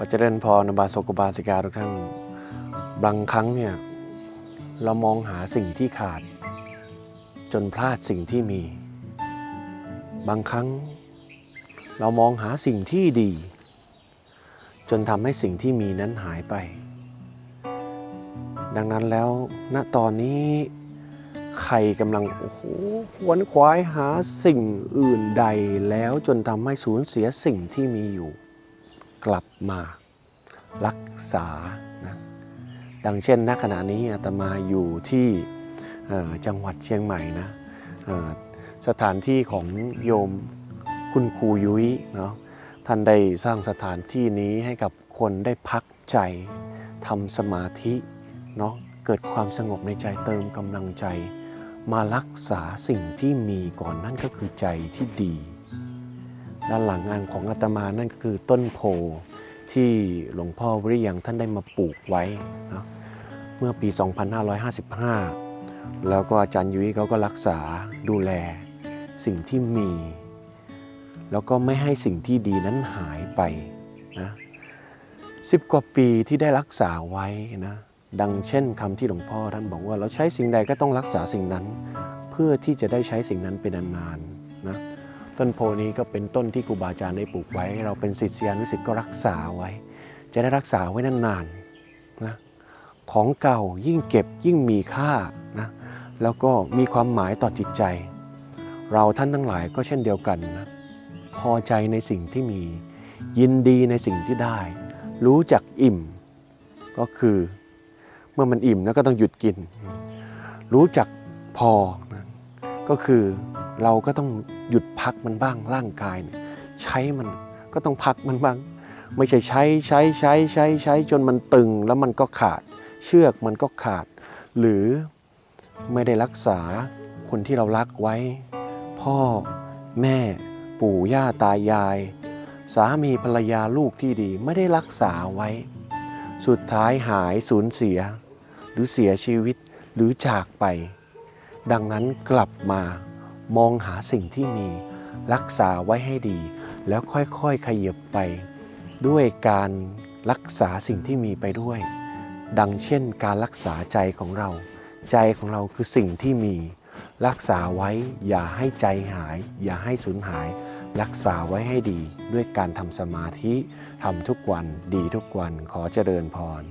ขอเจริญพรบาสกุบาสิกาทุกท่าน บางครั้งเนี่ยเรามองหาสิ่งที่ขาด จนพลาดสิ่งที่มี บางครั้ง เรามองหาสิ่งที่ดี จนทำให้สิ่งที่มีนั้นหายไป ดังนั้นแล้วณตอนนี้ใครกำลังโอ้โหขวนขวายหาสิ่งอื่นใดแล้วจนทำให้สูญเสียสิ่งที่มีอยู่ กลับมารักษานะดังเช่นณขณะนี้อาตมาอยู่ที่จังหวัดเชียงใหม่นะสถานที่ของโยมคุณครูยุ้ยเนาะท่านได้สร้างสถานที่นี้ให้กับคนได้พักใจทำสมาธิเนาะเกิดความสงบในใจเติมกำลังใจ มารักษาสิ่งที่มีก่อนนั่นก็คือใจที่ดี ด้านหลังงานของอาตมานั่นก็คือต้นโพที่หลวงพ่อวิริยังท่านได้มาปลูกไว้เนะเมื่อปี 2555 แล้วก็อาจารย์ยุ้ยเขาก็รักษาดูแลสิ่งที่มี แล้วก็ไม่ให้สิ่งที่ดีนั้นหายไปนะสิบกว่าปีที่ได้รักษาไว้นะดังเช่นคำที่หลวงพ่อท่านบอกว่าเราใช้สิ่งใดก็ต้องรักษาสิ่งนั้น เพื่อที่จะได้ใช้สิ่งนั้นเป็นนานๆนะ ต้นโพนี้ก็เป็นต้นที่ครูบาอาจารย์ได้ปลูกไว้ เราเป็นศิษยานุศิษย์ก็รักษาไว้ จะได้รักษาไว้นานๆนะของเก่ายิ่งเก็บยิ่งมีค่านะแล้วก็มีความหมายต่อจิตใจ เราท่านทั้งหลายก็เช่นเดียวกันนะพอใจในสิ่งที่มี ยินดีในสิ่งที่ได้ รู้จักอิ่ม ก็คือเมื่อมันอิ่มแล้วก็ต้องหยุดกิน รู้จักพอนะก็คือเราก็ต้อง หยุดพักมันบ้างร่างกายเนี่ยใช้มันก็ต้องพักมันบ้าง ไม่ใช่ใช้ใช้ใช้ใช้ใช้จนมันตึงแล้วมันก็ขาด เชือกมันก็ขาด หรือไม่ได้รักษาคนที่เรารักไว้ พ่อแม่ปู่ย่าตายาย สามีภรรยาลูกที่ดีไม่ได้รักษาไว้ สุดท้ายหายสูญเสีย หรือเสียชีวิตหรือจากไป ดังนั้นกลับมา มองหาสิ่งที่มี รักษาไว้ให้ดี แล้วค่อยๆขยับไป ด้วยการรักษาสิ่งที่มีไปด้วย ดังเช่นการรักษาใจของเรา ใจของเราคือสิ่งที่มี รักษาไว้อย่าให้ใจหาย อย่าให้สูญหาย รักษาไว้ให้ดี ด้วยการทำสมาธิทำทุกวันดีทุกวันขอเจริญพร